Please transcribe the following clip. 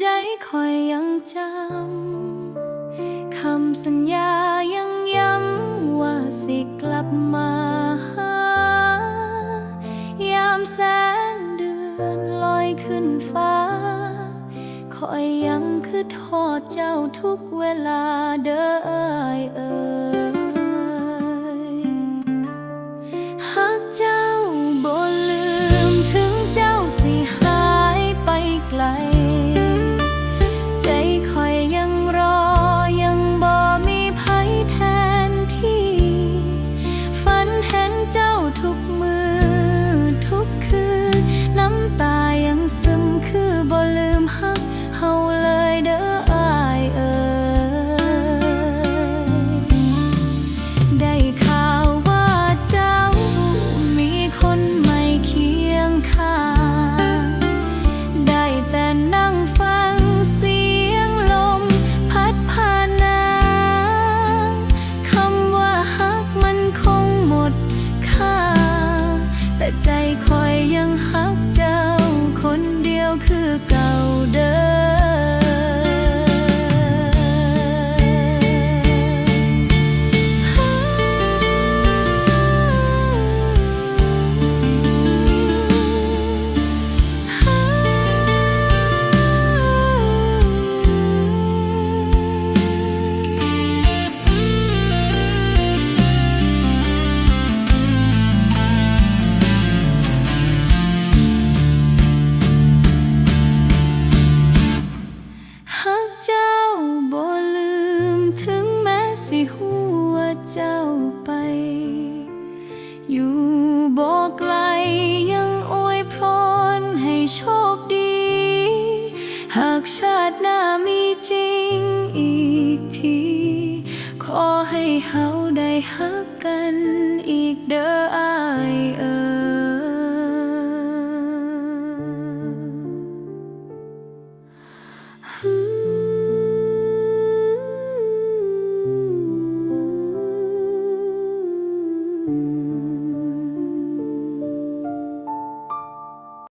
ใจคอยยังจำ คำสัญญายังย้ำว่าสิกลับมาหายามแสงเดือนลอยขึ้นฟ้า คอยยังคือทอดเจ้าทุกเวลาเด้อเอ่ยเอ่ย แต่ใสิหัวาเจ้าไป อยู่บ่ไกลยังอวยพรให้โชคดี หากชาติหน้ามีจริงอีกที ขอให้เฮาได้ฮักกันอีกเด้ออายเอ่